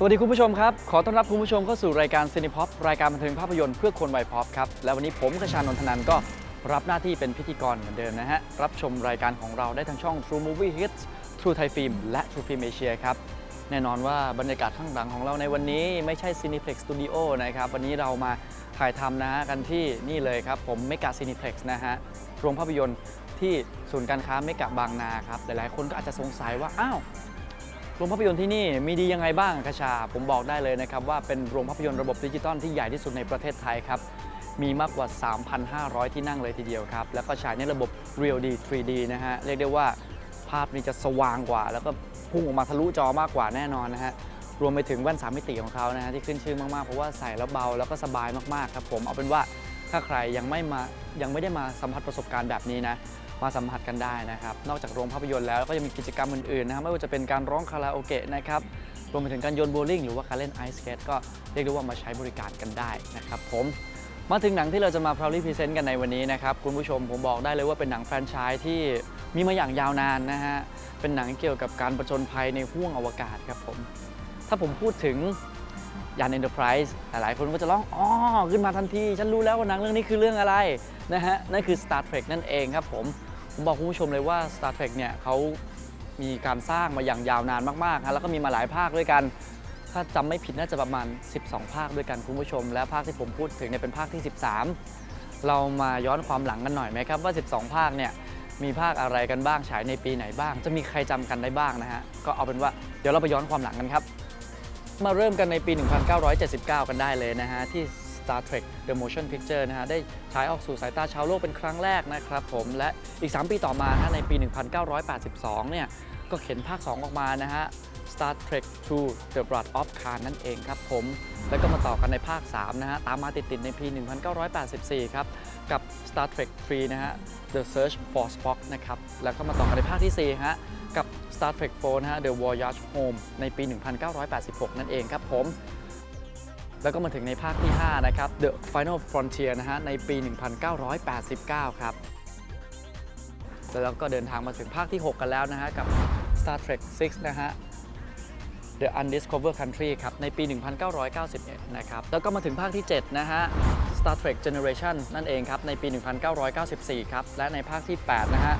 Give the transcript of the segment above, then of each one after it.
สวัสดีคุณผู้ชมครับ ขอต้อนรับคุณผู้ชมเข้าสู่รายการซีนิพ็อปรายการบันเทิงภาพยนตร์เพื่อคนวัยพ็อปครับ และวันนี้ผมกระชานนทนันก็รับหน้าที่เป็นพิธีกรเหมือนเดิมนะฮะ รับชมรายการของเราได้ทางช่อง True Movie Hits True Thai Film และ True Film Asia ครับ แน่นอนว่าบรรยากาศข้างหลังของเราในวันนี้ไม่ใช่ Cineplex Studio นะครับ วันนี้เรามาถ่ายทำนะฮะกันที่นี่เลยครับผมเมกา Cineplex นะฮะโรงภาพยนตร์ที่ศูนย์การค้าเมกะบางนาครับหลายๆคนก็อาจจะสงสัยว่าอ้าว โรงภาพยนตร์ที่นี่มีดียังไงบ้างคชา ผมบอกได้เลยนะครับว่าเป็นโรงภาพยนตร์ระบบดิจิตอลที่ใหญ่ที่สุดในประเทศไทยครับ มีมากกว่า 3,500 ที่นั่งเลยทีเดียวครับ แล้วก็ฉายในระบบ Real D 3D นะฮะ เรียกได้ว่าภาพนี้จะสว่างกว่า แล้วก็พุ่งออกมาทะลุจอมากกว่าแน่นอนนะฮะ รวมไปถึงแว่นสามมิติของเขานะฮะที่ขึ้นชื่อมากๆ เพราะว่าใส่แล้วเบาแล้วก็สบายมากๆครับผม เอาเป็นว่าถ้าใครยังไม่มายังไม่ได้มาสัมผัสประสบการณ์แบบนี้นะ มาสัมผัสกันได้นะครับ นอกจากโรงภาพยนตร์แล้วก็ยังมีกิจกรรมอื่นๆนะครับไม่ว่าจะเป็นการร้องคาราโอเกะนะครับรวมไปถึงการโยนโบว์ลิ่งหรือว่าการเล่นไอซ์สเกตก็เรียกได้ว่ามาใช้บริการกันได้นะครับผมมาถึงหนังที่เราจะมา proudly present กันในวันนี้นะครับ คุณผู้ชมผมบอกได้เลยว่าเป็นหนังแฟรนไชส์ที่มีมาอย่างยาวนานนะฮะ เป็นหนังเกี่ยวกับการประจนภัยในห้วงอวกาศครับผม ถ้าผมพูดถึงยาน Enterprise หลายๆคนก็จะร้องอ๋อขึ้นมาทันที ฉันรู้แล้วว่าหนังเรื่องนี้คือเรื่องอะไรนะฮะ นั่นคือ Star Trek นั่นเองครับผม ผมบอกคุณผู้ชมเลยว่า Star Trek เนี่ยเขามีการสร้างมาอย่างยาวนานมากๆฮะแล้วก็มีมาหลายภาคด้วยกัน ถ้าจำไม่ผิดน่าจะประมาณ 12 ภาคด้วยกันคุณผู้ชม และภาคที่ผมพูดถึงเนี่ยเป็นภาคที่ 13 เรามาย้อนความหลังกันหน่อยไหมครับว่า 12 ภาคเนี่ยมีภาคอะไรกันบ้างฉายในปีไหนบ้าง จะมีใครจำกันได้บ้างนะฮะก็เอาเป็นว่าเดี๋ยวเราไปย้อนความหลังกันครับ มาเริ่มกันในปี 1979 กันได้เลยนะฮะที่ Star Trek The Motion Picture นะฮะได้ฉายออกสู่สายตาชาวโลกเป็นครั้งแรกนะครับผมและอีก 3 ปีต่อมานะในปี 1982 เนี่ยก็เข็นภาค 2 ออกมานะฮะ Star Trek 2 The Blood of Khan นั่นเองครับผม แล้วก็มาต่อกันในภาค 3 นะฮะ ตามมาติด ๆ ในปี 1984 ครับ กับ Star Trek 3 นะฮะ The Search for Spock นะครับ แล้วก็มาต่อกันในภาคที่ 4 ฮะ กับ Star Trek 4 นะฮะ The Voyage Home ในปี 1986 นั่นเองครับผม แล้วก็มาถึงในภาคที่ 5 นะครับ The Final Frontier นะฮะ ในปี 1989 ครับ แล้วก็เดินทางมาถึงภาคที่ 6 กันแล้วนะฮะ กับ Star Trek 6 นะฮะ The Undiscovered Country ครับ ในปี 1991 นะครับ แล้วก็มาถึงภาคที่ 7 นะฮะ Star Trek Generation นั่นเองครับ ในปี 1994 ครับ และในภาคที่ 8 นะฮะ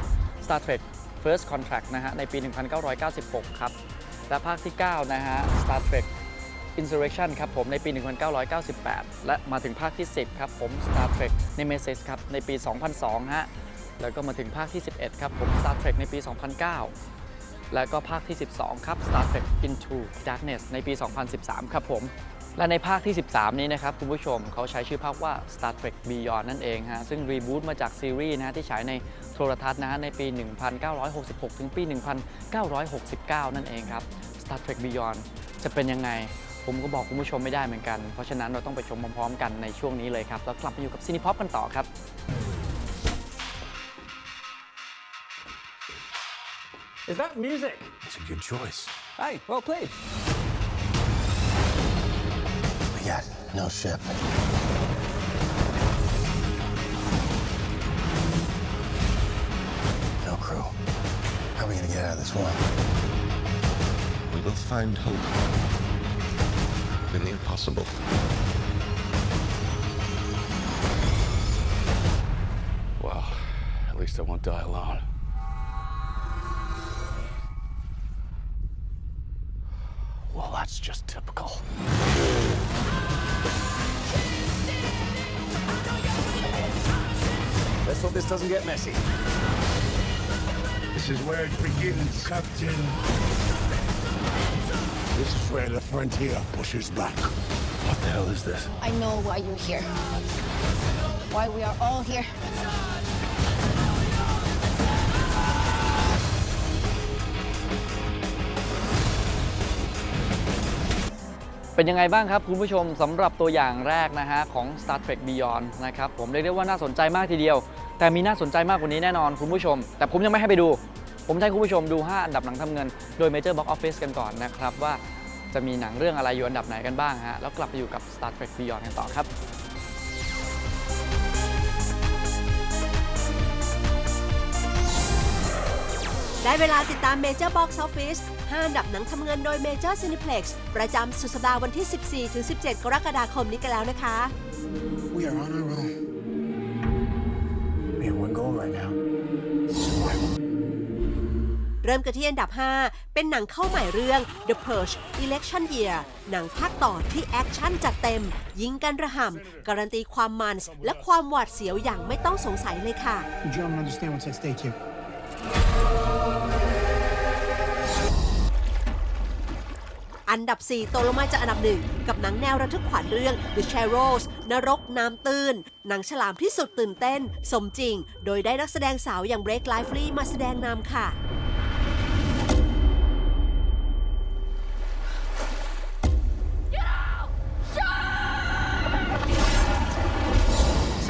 Star Trek First Contact นะฮะ ในปี 1996 ครับ และภาคที่ 9 นะฮะ Star Trek Insurrection ครับผมในปี 1998 และมาถึงภาคที่ 10 ครับผม Star Trek Nemesis ครับในปี 2002 ฮะ แล้วก็มาถึงภาคที่ 11 ครับผม Star Trek ในปี 2009 แล้วก็ภาคที่ 12 ครับ Star Trek Into Darkness ในปี 2013 ครับผม และในภาคที่ 13 นี้นะครับ คุณผู้ชมเขาใช้ชื่อภาคว่า Star Trek Beyond นั่นเองฮะ ซึ่งรีบูตมาจากซีรีส์นะฮะที่ฉายในโทรทัศน์นะฮะในปี 1966 ถึงปี 1969 นั่นเองครับ Star Trek Beyond จะเป็นยังไง ผมก็บอกคุณผู้ชมไม่ได้เหมือนกัน เพราะฉะนั้นเราต้องไปชมพร้อมๆกันในช่วงนี้เลยครับ แล้วกลับมาอยู่กับซีนิพ็อปกันต่อครับ Is that music? It's a good choice. Hey, well played. We got no ship. No crew. How are we gonna get out of this one? We will find hope in the impossible. Well, at least I won't die alone. Well, that's just typical. Let's hope this doesn't get messy. This is where it begins, Captain. This is where the frontier pushes back. What the hell is this? I know why you're here. Why we are all here. เป็นยังไงบ้างครับคุณผู้ชมสำหรับตัวอย่างแรกนะฮะของ Star Trek Beyond นะครับผมเรียกได้ว่าน่าสนใจมากทีเดียว แต่มีน่าสนใจมากกว่านี้แน่นอนคุณผู้ชม แต่ผมยังไม่ให้ไปดู ผมจะให้คุณผู้ชมดู 5 อันดับหนังทำเงิน โดย Major Box Office กันก่อนนะครับ ว่าจะมีหนังเรื่องอะไรอยู่อันดับไหนกันบ้างฮะแล้วกลับไปอยู่กับ Star Trek Beyond กันต่อครับ That ได้เวลาติดตาม Major Box Office 5อันดับหนังทำเงินโดย Major Cineplex ประจำสุดสัปดาห์วันที่ 14-17 กรกฎาคมนี้กันแล้วนะคะ We are on our own. We have one goal right now. เริ่มกันที่อันดับ 5 เป็นหนังเข้าใหม่เรื่อง The Purge Election Year หนังภาคต่อที่แอคชั่นจัดเต็ม ยิงกันระห่ำการันตีความมันส์และความหวาดเสียวอย่างไม่ต้องสงสัยเลยค่ะ You gentlemen understand what's at stake here. อันดับ 4 ตกลงมาจากอันดับหนึ่งกับหนังแนวระทึกขวัญเรื่อง The Shadows นรกน้ำตื้น หนังฉลามที่สุดตื่นเต้น สมจริง โดยได้นักแสดงสาวอย่างเบรกไลฟ์ลีมาแสดงนำค่ะ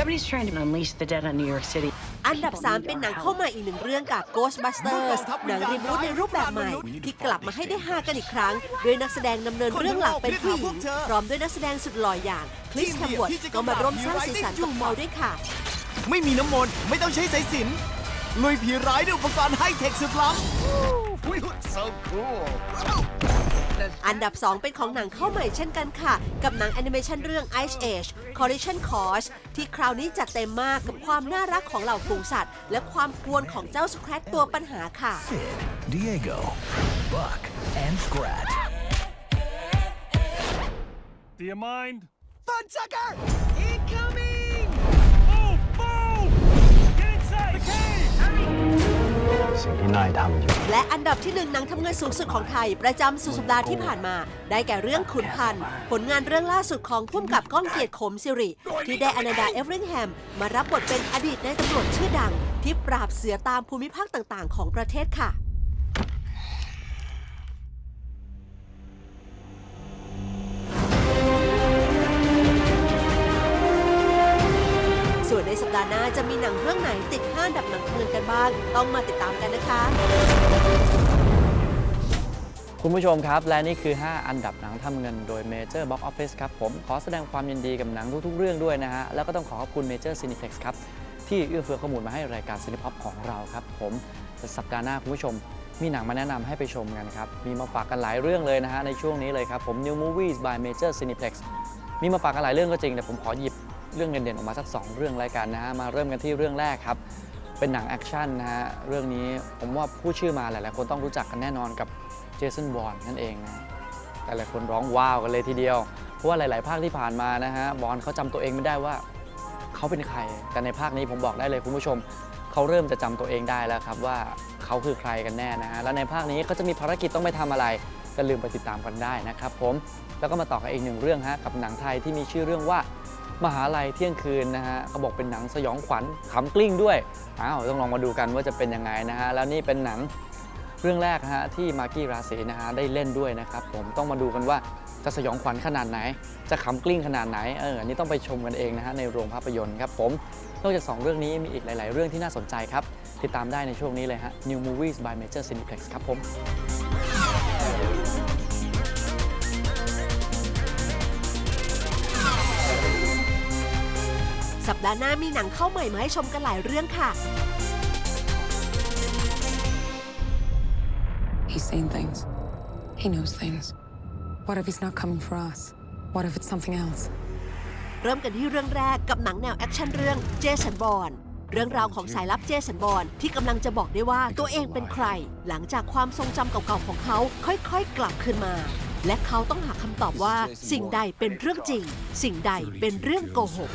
Somebody's trying to unleash the dead on New York City. อันดับ 3 เป็นหนังเข้ามาอีกหนึ่งเรื่องกับ Ghostbusters หนังรีบูทในรูปแบบใหม่ ที่กลับมาให้ได้ฮากันอีกครั้งด้วยนักแสดงดำเนินเรื่องหลักเป็นผู้หญิงพร้อมด้วยนักแสดงสุดหล่ออย่างคริสแฮมเวิร์ดก็มาร่วมสร้างสีสันกับเราด้วยค่ะ ไม่มีน้ำมนต์ไม่ต้องใช้สายสิญจนลุยผีร้ายด้วยอุปกรณ์ไฮเทคสุดล้ำ We look so cool. อันดับ 2 เป็นของหนังเข้าใหม่เช่นกันค่ะ กับหนังแอนิเมชันเรื่อง Ice Age Collision Course ที่คราวนี้จัดเต็มมากกับความน่ารักของเหล่าฝูงสัตว์ และความกวนของเจ้าสแครตตัวปัญหาค่ะ Diego Buck and Scratch Do you mind? Fun sucker สิ่งที่นายทำอยู่ และอันดับที่หนึ่งหนังทำเงินสูงสุดของไทย ประจำสุดสัปดาห์ที่ผ่านมา ได้แก่เรื่องขุนพันธ์ผลงานเรื่องล่าสุดของพุ่มกับก้องเกียรติขมสิริ ที่ได้อนาดาเอฟริงแฮม มารับบทเป็นอดีตนายตำรวจชื่อดัง ที่ปราบเสือตามภูมิภาคต่างๆ ของประเทศค่ะ จะมีหนังเรื่องไหนติดห้าอันดับหนังทำเงินกันบ้าง ต้องมาติดตามกันนะคะ คุณผู้ชมครับ และนี่คือ 5 อันดับหนังทำเงินโดย Major Box Office ครับ ผมขอแสดงความยินดีกับหนังทุก ๆ เรื่องด้วยนะฮะ แล้วก็ต้องขอขอบคุณ Major Cineplex ครับ ที่เอื้อเฟื้อข้อมูลมาให้รายการ Cinepop ของเราครับ ผมสัปดาห์หน้าคุณผู้ชมมีหนังมาแนะนำให้ไปชมกันครับ มีมาฝากกันหลายเรื่องเลยนะฮะในช่วงนี้เลยครับผม New Movies by Major Cineplex มีมาฝากกันหลายเรื่องก็จริงแต่ผมขอหยิบ เรื่องเด่นๆออกมาสักสองเรื่องรายการนะฮะมาเริ่มกันที่เรื่องแรกครับ เป็นหนังแอคชั่นนะฮะเรื่องนี้ผมว่าผู้ชื่อมาหลายๆคนต้องรู้จักกันแน่นอนกับเจสันบอ n นั่นเองนะแต่หลายคนร้องว้าวกันเลยทีเดียว เพราะว่าหลาย ๆ ภาคที่ผ่านมานะฮะบอลเขาจำตัวเองไม่ได้ว่าเขาเป็นใคร แต่ในภาคนี้ผมบอกได้เลยคุณผู้ชมเขาเริ่มจะจำตัวเองได้แล้วครับว่าเขาคือใครกันแน่นะฮะแล้วในภาคนี้เขาจะมีภารกิจต้องไปทำอะไรก็ลืมไปติดตามกันได้นะครับผมแล้วก็มาต่อกันอีกหนึ่งเรื่องฮะกับหนังไทยที่มีชื่อเรื่องว่า มหาลัยเที่ยงคืนนะฮะเขาบอกเป็นหนังสยองขวัญขำกลิ้งด้วยอ้าวต้องลองมาดูกันว่าจะเป็นยังไงนะฮะแล้วนี่เป็นหนังเรื่องแรกฮะที่มากกี้ราศีนะฮะได้เล่นด้วยนะครับผมต้องมาดูกันว่าจะสยองขวัญขนาดไหน จะขำกลิ้งขนาดไหนเอออันนี้ต้องไปชมกันเองนะฮะในโรงภาพยนตร์ครับผมนอกจาก 2 เรื่องนี้มีอีกหลาย ๆ เรื่องที่น่าสนใจครับ ติดตามได้ในช่วงนี้เลยฮะ New Movies by Major Cineplex ครับผม ปดาห์หน้ามีหนังเข้าใหม่มาให้ชมกันหลายเรื่องค่ะ He's seen things. He knows things. What if he's not coming for us? What if it's something else? เริ่มกันที่เรื่องแรกกับหนังแนวแอคชั่นเรื่องเจสันบอ n เรื่องราวของสายลับเจสันบอ n ที่กำลังจะบอกได้ว่าตัวเองเป็นใคร หลังจากความทรงจำเก่าๆของเขาค่อยๆ กลับคืนมา และเขาต้องหาคำตอบว่าสิ่งใดเป็นเรื่องจริง สิ่งใดเป็นเรื่องโกหก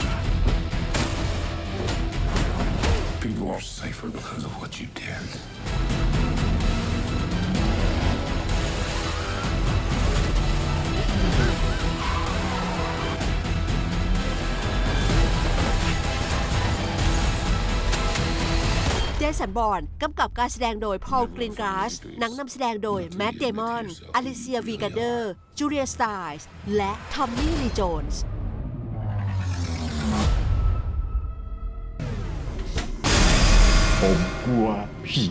People are safer because of what you did. เจสันบอ n กำกับการแสดงโดยพอลกรีนก a าสหนังนำแสดงโดยแม t เดมอนอลิเซียวีกาเดอร์จูเลียสไตส์และทอม ลีโจนส์ผมกลัวผี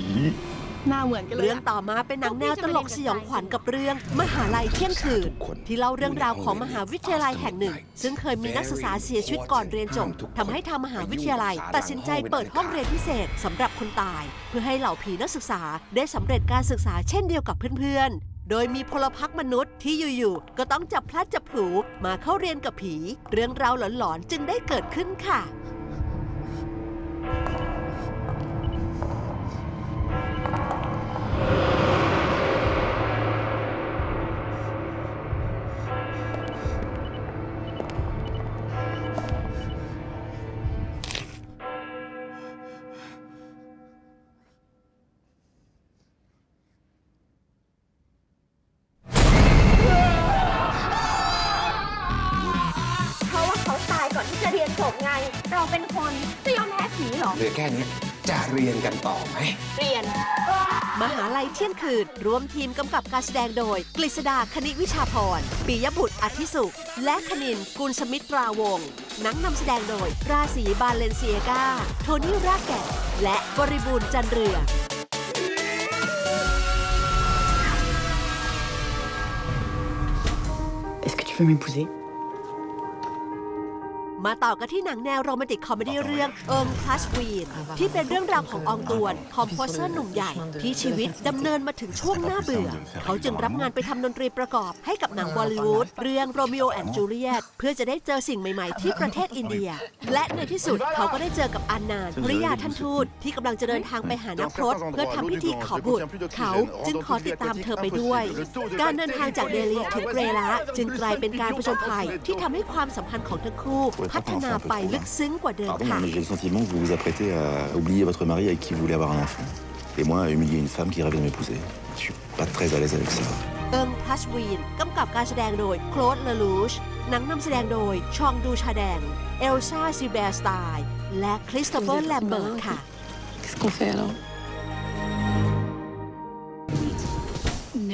เหน้าเหมือนกันเลยเรื่องต่อมาเป็นหนังแนวตลกสยองขวัญกับเรื่อง มหาลัยเที่ยงคืน ที่เล่าเรื่องราวของมหาวิทยาลัยแห่งหนึ่ง ซึ่งเคยมีนักศึกษาเสียชีวิตก่อนเรียนจบทำให้ทางมหาวิทยาลัย ตัดสินใจเปิดห้องเรียนพิเศษสำหรับคนตาย เพื่อให้เหล่าผีนักศึกษาได้สำเร็จการศึกษาเช่นเดียวกับเพื่อนๆ โดยมีพลพรรคมนุษย์ที่อยู่ๆก็ต้องจับพลัดจับผลูมาเข้าเรียนกับผี เรื่องราวหลอนๆจึงได้เกิดขึ้นค่ะ ร่วมทีมกำกับการแสดงโดย กฤษดาคณิวิชาพรปิยบุตรอธิสุข และคณินกุลสมิตราวงศ์นังนำแสดงโดย ราศีบาเลนเซียกาโทนี่รากแก่นและบริบูรณ์จันเรือ Est-ce que tu veux m'épouser มาต่อกันที่หนังแนวโรแมนติกคอมเมดี้เรื่องเอิงพลัสวีนที่เป็นเรื่องราวของอองตวน คอมโพเซอร์หนุ่มใหญ่ ที่ชีวิตดำเนินมาถึงช่วงหน้าเบื่อ เขาจึงรับงานไปทำดนตรีประกอบให้กับหนังบอลลีวูดเรื่องโรมิโอแอนด์จูเลียตเพื่อจะได้เจอสิ่งใหม่ ๆ ที่ประเทศอินเดีย และในที่สุดเขาก็ได้เจอกับอันนานภริยาท่านทูตที่กำลังจะเดินทางไปหานักพรตเพื่อทำพิธีขอบุตร เขาจึงขอติดตามเธอไปด้วย การเดินทางจากเดลีถึงเกรละจึงกลายเป็นการผจญภัยที่ทำให้ความสัมพันธ์ของทั้งคู่พัฒนาไปลึกซึ้งกว่าเดิม Pardon, ค่ะ mais j'ai le sentiment que vous vous apprêtez à oublier votre mari avec qui vous voulez avoir un enfant. Et moi, à humilier une femme qui rêve de m'épouser. Je suis pas très à l'aise avec ça. เอิงพลัสวีนกำกับการแสดงโดยโคลดเลลูช หนังนำแสดงโดยชองดูชาแดง เอลซ่าซีแบร์สไตล์และคริสโตเฟอร์แลมเบิร์ตค่ะ Qu'est-ce qu'on fait alors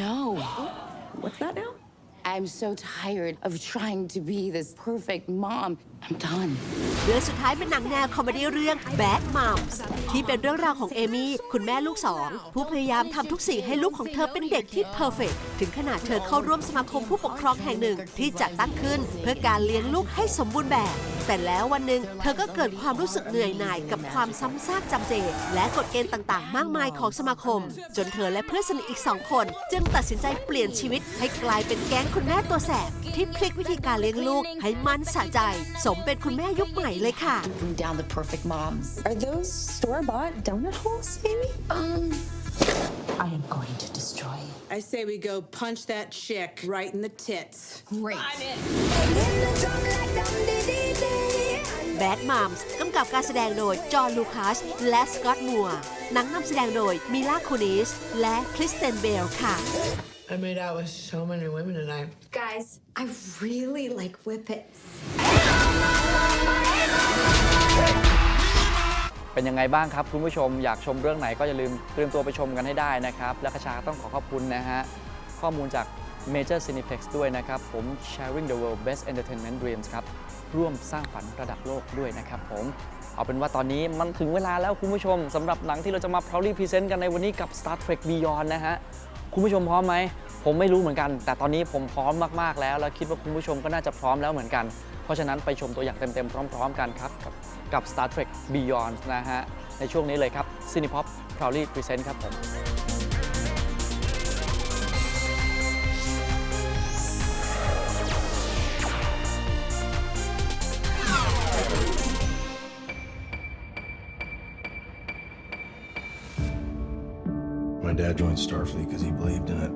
No. What's that now I'm so tired of trying to be this perfect mom. I'm done. เรื่องสุดท้ายเป็นหนังแนวคอมเมดี้เรื่อง Bad Moms ที่เป็นเรื่องราวของเอมี่คุณแม่ลูกสอง ผู้พยายามทำทุกสิ่งให้ลูกของเธอเป็นเด็กที่เพอร์เฟกถึงขนาดเธอเข้าร่วมสมาคมผู้ปกครองแห่งหนึ่งที่จัดตั้งขึ้น เพื่อการเลี้ยงลูกให้สมบูรณ์แบบ แต่แล้ววันหนึ่งเธอก็เกิดความรู้สึกเหนื่อยหน่ายกับความซ้ำซากจำเจ และกฎเกณฑ์ต่างๆ มากมายของสมาคม จนเธอและเพื่อนสนิทอีกสองคน จึงตัดสินใจเปลี่ยนชีวิตให้กลายเป็นแก๊งคุณแม่ตัวแสบที่พลิกวิธีการเลี้ยงลูกให้มันสะใจสมเป็นคุณแม่ยุคใหม่เลยค่ะ Bring down the perfect moms. Are those store-bought donut holes, maybe? Um, I am going to destroy it. I say we go punch that chick right in the tits. great. Bad Moms กำกับการแสดงโดย จอห์นลูคัส และสกอตต์มัวร์หนังนำแสดงโดย มิลาคูนิส และคริสเตนเบลค่ะ I made out with so many women tonight. Guys, I really like whippets. เป็นยังไงบ้างครับคุณผู้ชมอยากชมเรื่องไหนก็อย่าลืมเตรียมตัวไปชมกันให้ได้นะครับ และกระชาต้องขอขอบคุณนะฮะ ข้อมูลจาก Major Cineplex ด้วยนะครับ ผม Sharing the World Best Entertainment Dreams ครับ ร่วมสร้างฝันระดับโลกด้วยนะครับผม เอาเป็นว่าตอนนี้มันถึงเวลาแล้วคุณผู้ชมสำหรับหนังที่เราจะมา proudly present กันในวันนี้กับ Star Trek Beyond นะฮะ คุณผู้ชมพร้อมไหม ผมไม่รู้เหมือนกัน แต่ตอนนี้ผมพร้อมมากๆแล้ว และคิดว่าคุณผู้ชมก็น่าจะพร้อมแล้วเหมือนกัน เพราะฉะนั้นไปชมตัวอย่างเต็มๆ พร้อม ๆ กันครับ กับกับ Star Trek Beyond นะฮะ ในช่วงนี้เลยครับ Cinepop Proudly Present ครับผม dad joined Starfleet because he believed in it.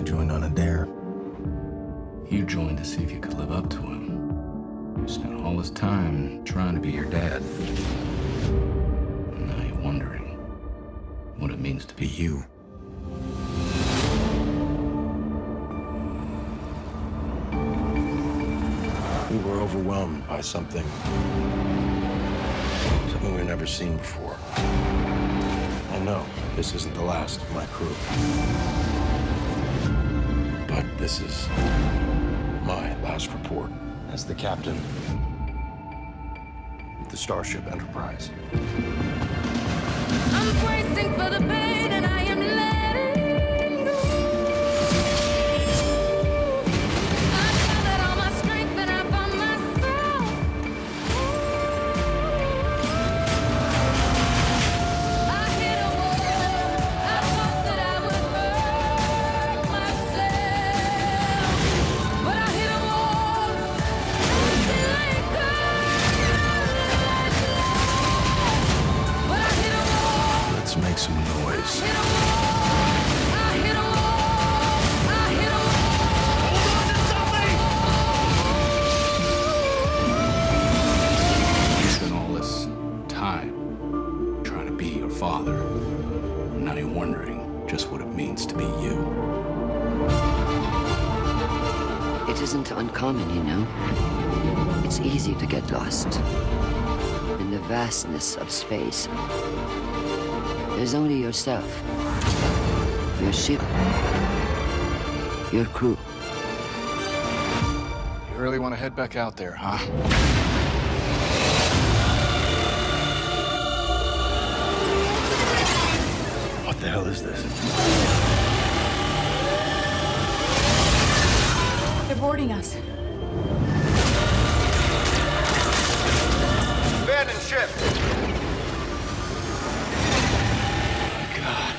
I joined on a dare. You joined to see if you could live up to him. You spent all this time trying to be your dad. And now you're wondering what it means to be you. We were overwhelmed by something. Something we've never seen before. Know this isn't the last of my crew. But this is my last report as the captain of the Starship Enterprise. It's easy to get lost in the vastness of space. There's only yourself, your ship, your crew. You really want to head back out there, huh? What the hell is this? They're boarding us. Ship. God.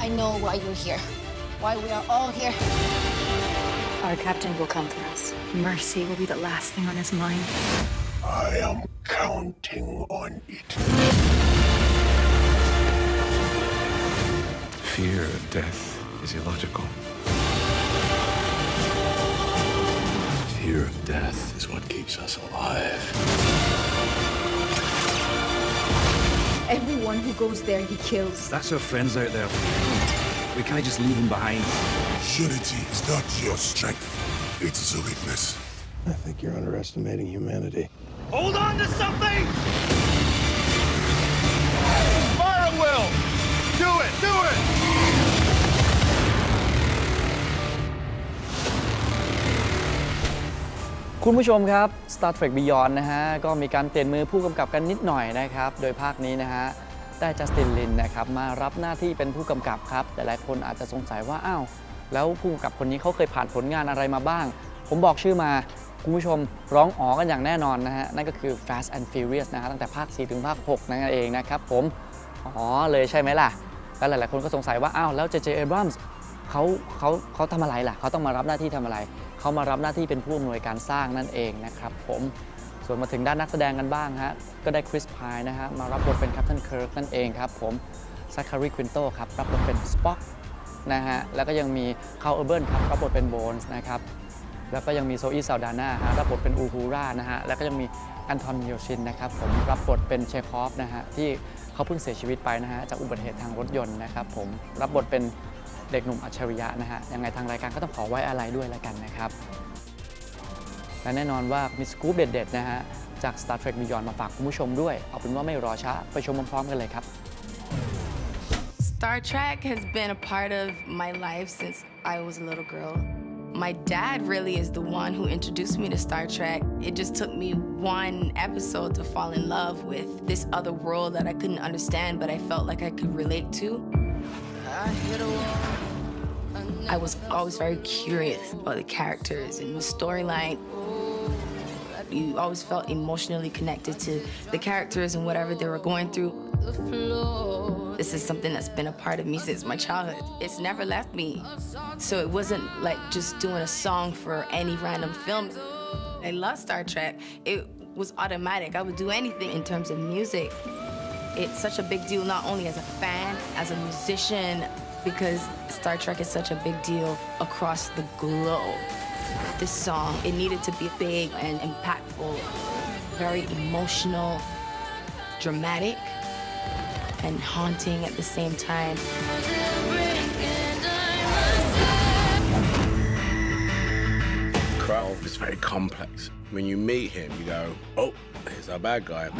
I know why you're here. Why we are all here. Our captain will come for us. Mercy will be the last thing on his mind. I am counting on it. Fear of death is illogical. Fear of death is what keeps us alive. Everyone who goes there, he kills. That's our friends out there. We can't just leave them behind. Unity is not your strength, it's a weakness. I think you're underestimating humanity. Hold on to something! คุณผู้ชมครับ Star Trek Beyond นะฮะ ก็มีการเปลี่ยนมือผู้กำกับกันนิดหน่อยนะครับ โดยภาคนี้นะฮะ ได้จัสตินลินนะครับ มารับหน้าที่เป็นผู้กำกับครับ แต่หลายคนอาจจะสงสัยว่า อ้าว แล้วผู้กำกับคนนี้เขาเคยผ่านผลงานอะไรมาบ้าง ผมบอกชื่อมา คุณผู้ชมร้องอ๋อกันอย่างแน่นอนนะฮะ นั่นก็คือ Fast and Furious นะฮะ ตั้งแต่ภาค 4 ถึงภาค 6 นั่นเองนะครับผม อ๋อ เลยใช่ไหมล่ะ แล้วหลาย ๆ คนก็สงสัยว่า อ้าว แล้ว J.J. Abrams เขาเขาเขาทำอะไรล่ะเขาต้องมารับหน้าที่ทำอะไร เขามารับหน้าที่เป็นผู้อำนวยการสร้างนั่นเองนะครับผมส่วนมาถึงด้านนักแสดงกันบ้างฮะก็ได้คริสพายนะฮะมารับบทเป็นแคปตันเคิร์กนั่นเองครับผมซัคคารีควินโตครับรับบทเป็นสป็อกนะฮะแล้วก็ยังมีคาร์เออร์เบิร์นครับรับบทเป็นโบนส์นะครับแล้วก็ยังมีโซอีซาลดาน่าฮะรับบทเป็นอูฮูรานะฮะแล้วก็ยังมีแอนทอนมิโยชินนะครับผมรับบทเป็นเชคอฟนะฮะที่เขาเพิ่งเสียชีวิตไปนะฮะจากอุบัติเหตุทางรถยนต์นะครับผมรับบทเป็น เด็กหนุ่มอัจฉริยะนะฮะยังไงทางรายการก็ต้องขอไว้อะไรด้วยแล้วกันนะครับและแน่นอนว่ามีสกู๊ปเด็ดๆนะฮะจาก Star Trek Beyond มาฝากคุณผู้ชมด้วย เอาเป็นว่าไม่รอช้า ไปชมพร้อมๆกันเลยครับ Star Trek has been a part of my life since I was a little girl. My dad really is the one who introduced me to Star Trek. It just took me one episode to fall in love with this other world that I couldn't understand, but I felt like I could relate to. I hit a wall. I was always very curious about the characters and the storyline. You always felt emotionally connected to the characters and whatever they were going through. This is something that's been a part of me since my childhood. It's never left me. So it wasn't like just doing a song for any random film. I love Star Trek. It was automatic. I would do anything in terms of music. It's such a big deal, not only as a fan, as a musician, because Star Trek is such a big deal across the globe. This song, it needed to be big and impactful, very emotional, dramatic, and haunting at the same time. Krell is very complex. When you meet him, you go, oh, here's our bad guy.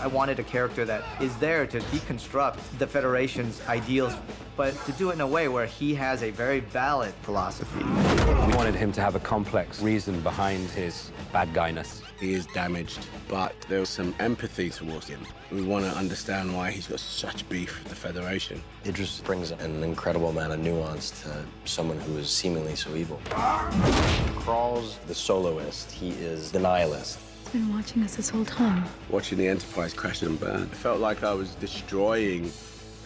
I wanted a character that is there to deconstruct the Federation's ideals, but to do it in a way where he has a very valid philosophy. We wanted him to have a complex reason behind his bad guyness. He is damaged, but there was some empathy towards him. We want to understand why he's got such beef with the Federation. Idris brings an incredible amount of nuance to someone who is seemingly so evil. Crawls the soloist. He is the nihilist. He's been watching us this whole time. Watching the Enterprise crash and burn, it felt like I was destroying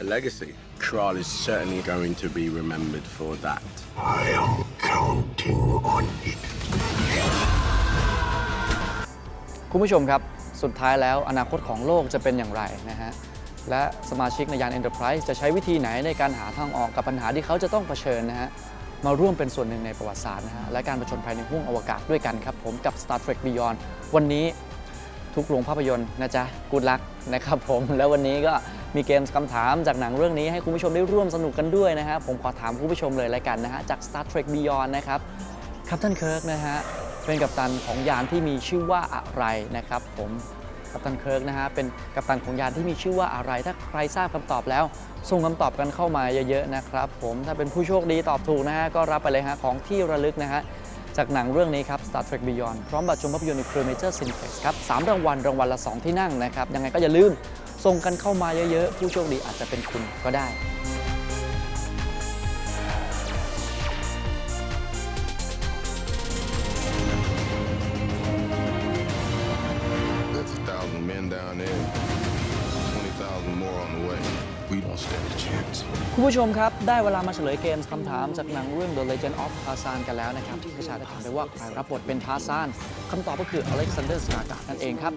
a legacy. Kral is certainly going to be remembered for that. I am counting on it. คุณผู้ชมครับ สุดท้ายแล้วอนาคตของโลกจะเป็นอย่างไรนะฮะ และสมาชิกในยาน Enterprise จะใช้วิธีไหนในการหาทางออกกับปัญหาที่เขาจะต้องเผชิญนะฮะ มาร่วมเป็นส่วนหนึ่งในประวัติศาสตร์นะฮะ และการผจญภัยในห้วงอวกาศด้วยกันครับ ผมกับ Star Trek Beyond วันนี้ทุกโรงภาพยนตร์นะจ๊ะกูดลักนะครับผมแล้ววันนี้ก็ มีเกมคำถามจากหนังเรื่องนี้ให้คุณผู้ชมได้ร่วมสนุกกันด้วยนะฮะผมขอถามคุณผู้ชมเลยละกันนะฮะจาก Star Trek Beyond นะครับคัปตันเคิร์กนะฮะเป็นกัปตันของยานที่มีชื่อว่าอะไรนะครับ ผมกัปตันเคิร์กนะฮะเป็นกัปตันของยานที่มีชื่อว่าอะไร ถ้าใครทราบคำตอบแล้ว ส่งคำตอบกันเข้ามาเยอะๆนะครับ ผมถ้าเป็นผู้โชคดีตอบถูกนะฮะก็รับไปเลยฮะของที่ระลึกนะฮะจากหนังเรื่องนี้ครับ Star Trek Beyond พร้อมบัตรชมภาพยนตร์ในเครือ Major Cineplex ครับสามรางวัลรางวัลละ 2 ที่นั่งนะครับ ยังไงก็อย่าลืม ส่งกันเข้ามาเยอะๆ ผู้โชคดีอาจจะเป็นคุณก็ได้ That's a thousand men down there. Twenty thousand more on the way. We don't stand a chance. คุณผู้ชมครับ ได้เวลามาเฉลยเกมคำถามจากหนังเรื่อง The Legend of Tarzan กันแล้วนะครับ ที่ประชาได้ถามไปว่าใครรับบทเป็นทาซานคำตอบก็คืออเล็กซานเดอร์สกากานั่นเองครับ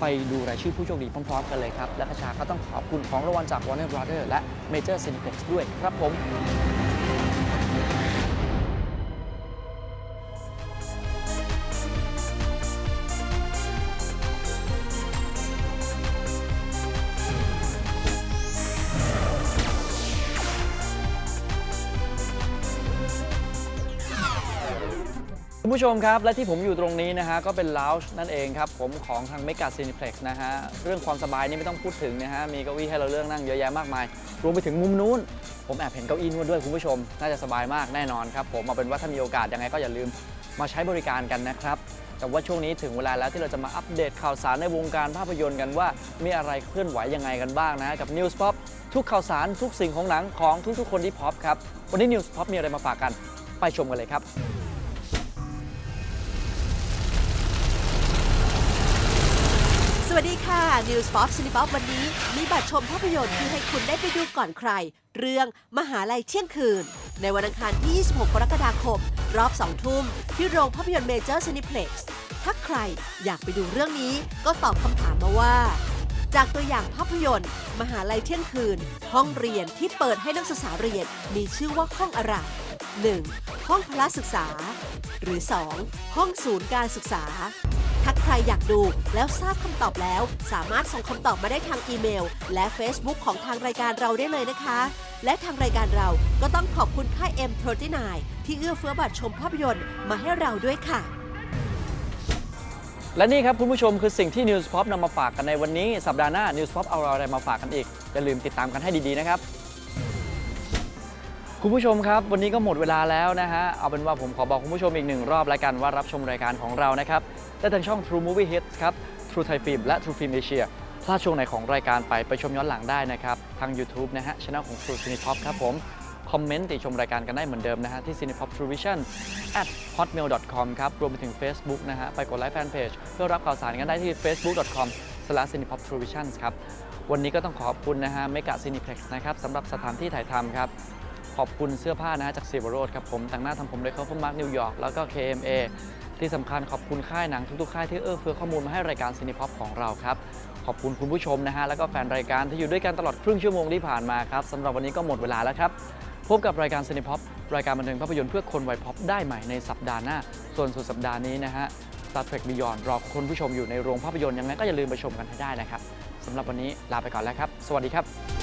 ไปดูรายชื่อผู้โชคดีพร้อมๆกันเลยครับ และประชาก็ต้องขอบคุณของรางวัลจาก Warner Brothers และ Major Cineplex ด้วยครับผม คุณผู้ชมครับ และที่ผมอยู่ตรงนี้นะฮะก็เป็นล o ว g e นั่นเองครับ ผมของทาง Mega Cineplex นะฮะ เรื่องความสบายนี่ไม่ต้องพูดถึงนะฮะ มีเก้าอี้ให้เราเลือกนั่งเยอะแยะมากมาย รวมไปถึงมุมนู้น ผมแอบเห็นเก้าอี้นวดด้วยคุณผู้ชม น่าจะสบายมากแน่นอนครับ ผมเอาเป็นว่าถ้ามีโอกาสยังไงก็อย่าลืมมาใช้บริการกันนะครับแต่ว่าช่วงนี้ถึงเวลาแล้วที่เราจะมาอัปเดตข่าวสารในวงการภาพยนตร์กันว่า มีอะไรเคลื่อนไหวยังไงกันบ้างนะฮะกับ News Pop ทุกข่าวสารทุกสิ่งของหนังของทุกๆ คนที่พอปครับ วันนี้ News Pop มีอะไรมาฝากกัน ไปชมกันเลยครับ วัสดีค่ะ News Pop c i n e Pop วันนี้ มีบัตรชมภาพยนตร์ที่ให้คุณได้ไปดูก่อนใคร เรื่องมหาลัยเที่ยงคืน ในวันอังคารที่ 26 กรกฎาคม รอบ 2 ทุ่ม ที่โรงภาพยนตร์เมเจอร์ Cineplex ถ้าใครอยากไปดูเรื่องนี้ก็ตอบคำถามมาว่า จากตัวอย่างภาพยนตร์ มหาลัยเที่ยงคืน ห้องเรียนที่เปิดให้นักศึกษาเรียนมีชื่อว่าห้องอะไร 1. ห้องพละศึกษา หรือ 2. ห้องศูนย์การศึกษา ใครอยากดูแล้วทราบคำตอบแล้ว สามารถส่งคำตอบมาได้ทางอีเมล และ Facebook ของทางรายการเราได้เลยนะคะ และทางรายการเราก็ต้องขอบคุณค่าย M39 ที่เอื้อเฟื้อบัตรชมภาพยนตร์มาให้เราด้วยค่ะ และนี่ครับคุณผู้ชมคือสิ่งที่ News Pop นำมาฝากกันในวันนี้ สัปดาห์หน้า News Pop เอาอะไรมาฝากกันอีกอย่าลืมติดตามกันให้ดีๆนะครับ คุณผู้ชมครับ วันนี้ก็หมดเวลาแล้วนะฮะ เอาเป็นว่าผมขอบอกคุณผู้ชมอีกหนึ่งรอบแล้วกันว่ารับชมรายการของเรานะครับ ได้ทางช่อง True Movie Hits ครับ True Thai Film และ True Film Asia พลาดช่วงไหนของรายการไปไปชมย้อนหลังได้นะครับ ทาง YouTube นะฮะช่องของ True Cine Pop ครับผมคอมเมนต์ติชมรายการกันได้เหมือนเดิมนะฮะ ที่ cinepop television at hotmail.com ครับ รวมไปถึง Facebook นะฮะ ไปกดไลค์แฟนเพจเพื่อรับข่าวสารกันได้ที่ facebook.com slash cinepop television ครับ วันนี้ก็ต้องขอบคุณนะฮะ Mega Cineplex นะครับสำหรับสถานที่ถ่ายทำครับ ขอบคุณเสื้อผ้านะฮะจากซีบโรดครับผมแต่งหน้าทำผมโดยเขาพมาร์กนิวยอร์กแล้วก็ KMA ที่สำคัญขอบคุณค่ายหนังทุกๆค่ายที่เอื้อเฟื้อข้อมูลมาให้รายการซีนิพ็อปของเราครับขอบคุณคุณผู้ชมนะฮะแล้วก็แฟนรายการที่อยู่ด้วยกันตลอดครึ่งชั่วโมงที่ผ่านมาครับสำหรับวันนี้ก็หมดเวลาแล้วครับพบกับรายการซีนิพ็อปรายการบันเทิงภาพยนตร์เพื่อคนวัยพ็อปได้ใหม่ในสัปดาห์หน้า ส่วนสุดสัปดาห์นี้นะฮะ Star Trek Beyond รอคุณผู้ชมอยู่ในโรงภาพยนตร์ยังไงก็อย่าลืมไปชมกันให้ได้นะครับสำหรับวันนี้ลาไปก่อนแล้วครับ สวัสดีครับ